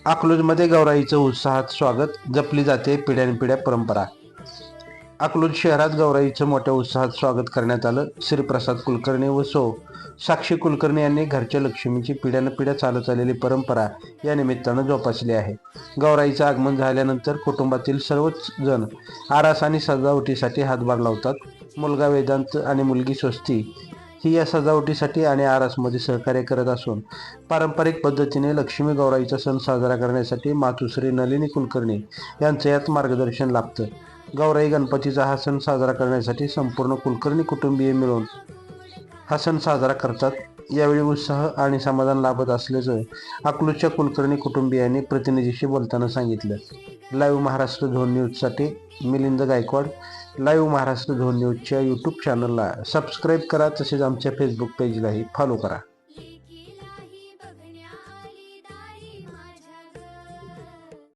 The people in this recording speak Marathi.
अकलूजमध्ये गौराईचं उत्साहात स्वागत जपली जाते पिढ्यानपिढ्या परंपरा. अकलूज शहरात गौराईचं मोठ्या उत्साहात स्वागत करण्यात आलं. श्रीप्रसाद कुलकर्णी व सौ साक्षी कुलकर्णी यांनी घरच्या लक्ष्मीची पिढ्यानपिढ्या चालत आलेली परंपरा या निमित्तानं जोपासली आहे. गौराईचं आगमन झाल्यानंतर कुटुंबातील सर्वच जण आरास आणि सजावटीसाठी हातभार लावतात. मुलगा वेदांत आणि मुलगी स्वस्ती ही या सजावटीसाठी आणि आरासमध्ये सहकार्य करत असून पारंपरिक पद्धतीने लक्ष्मी गौराईचा सण साजरा करण्यासाठी मातुश्री नलिनी कुलकर्णी यांचं यात मार्गदर्शन लाभतं. गौराई गणपतीचा हा सण साजरा करण्यासाठी संपूर्ण कुलकर्णी कुटुंबीय मिळून हा सण साजरा करतात. यावेळी उत्साह आणि समाधान लाभत असल्याचं अकलूजच्या कुलकर्णी कुटुंबियांनी प्रतिनिधीशी बोलताना सांगितलं. लाईव्ह महाराष्ट्र झोन न्यूजसाठी मिलिंद गायकवाड. लाईव्ह महाराष्ट्र झोन न्यूजच्या यूट्यूब चॅनलला सबस्क्राईब करा. तसेच आमच्या फेसबुक पेजलाही फॉलो करा.